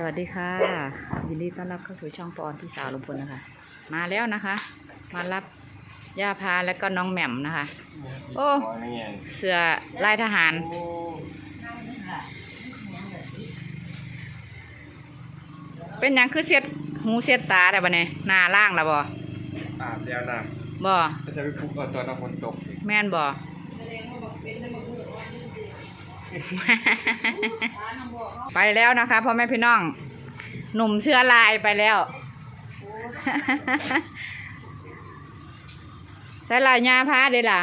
สวัสดีค่ะ ยินดีต้อนรับเข้าสู่ช่องปอนพี่สาวลุงพลนะคะ มาแล้วนะคะ มารับย่าพาแล้วก็น้องแหม่มนะคะ โอ้เสือลายทหาร เป็นหยังคือเสียดหูเสียดตาได้บ่เนี่ยหน้าล่างละบ่อาบแล้วนะบ่ก็จะไปปลุกเอาตอนน้ำฝนตกอีกแม่นบ่ ไปแล้วนะคะพ่อแม่พี่น้อง หนุ่มเชื้อลายไปแล้วใส่ลายยาพาเด้ล่ะ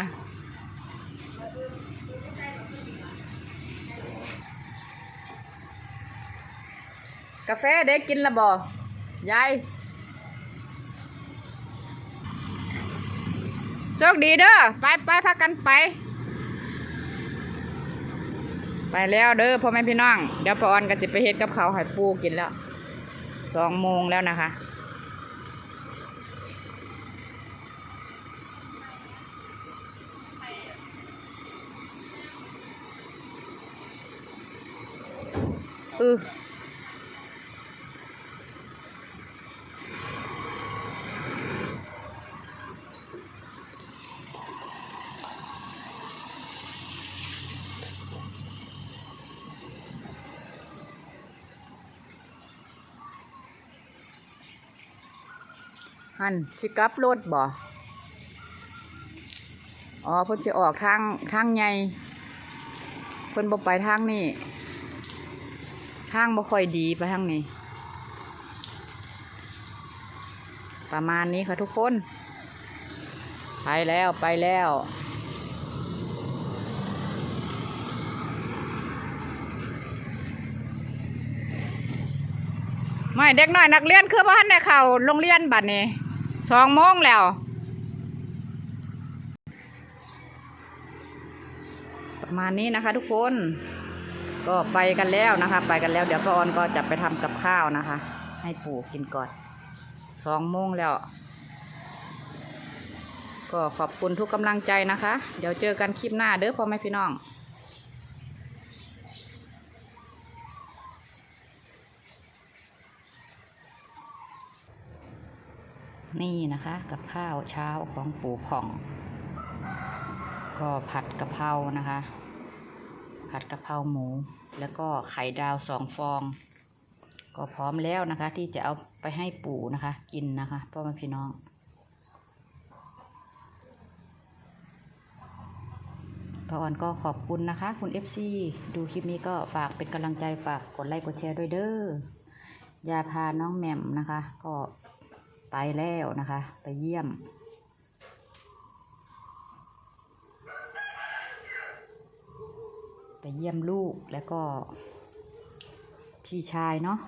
กาแฟเด็กกินละบ่ยายโชคดีเด้อ ไปไปพักกันไป ไปแล้วเด้อพ่อแม่พี่น้อง เดี๋ยวพอออนก็จะไปเฮ็ดกับเขาวให้ปูกินแล้วสองโมงแล้วนะคะอือ หันสิกลับรถบ่อ๋อเพิ่นสิออกทางทางใหญ่เพิ่นบ่ไปทางนี้ทางบ่ค่อยดีไปทางนี้ ประมาณนี้ค่ะทุกคน ไปแล้วไปแล้วไม่เด็กน้อยนักเรียนคือบ้านในเขาโรงเรียนบัดนี้ สองโมงแล้ว ประมาณนี้นะคะทุกคน ก็ไปกันแล้วนะคะ ไปกันแล้ว เดี๋ยวพ่อออนก็จะไปทำกับข้าวนะคะ ให้ปู่กินก่อนสองโมงแล้ว ก็ขอบคุณทุกกำลังใจนะคะ เดี๋ยวเจอกันคลิปหน้าเด้อพ่อแม่พี่น้อง นี่นะคะ กับข้าวเช้าของปู่ผ่อง ก็ผัดกะเพรานะคะ ผัดกะเพราหมู แล้วก็ไข่ดาวสองฟอง ก็พร้อมแล้วนะคะ ที่จะเอาไปให้ปู่นะคะ กินนะคะพ่อแม่พี่น้องพออ่อนก็ขอบคุณนะคะ คุณ FC ดูคลิปนี้ก็ฝากเป็นกำลังใจฝากกดไลค์กดแชร์ด้วยเด้อยาพาน้องแหม่มนะคะ ก็ ไปแล้วนะคะ ไปเยี่ยม ไปเยี่ยมลูกแล้วก็ พี่ชายเนาะ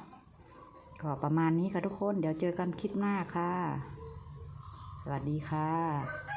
ก็ประมาณนี้ค่ะทุกคน เดี๋ยวเจอกันคลิปหน้าค่ะ สวัสดีค่ะ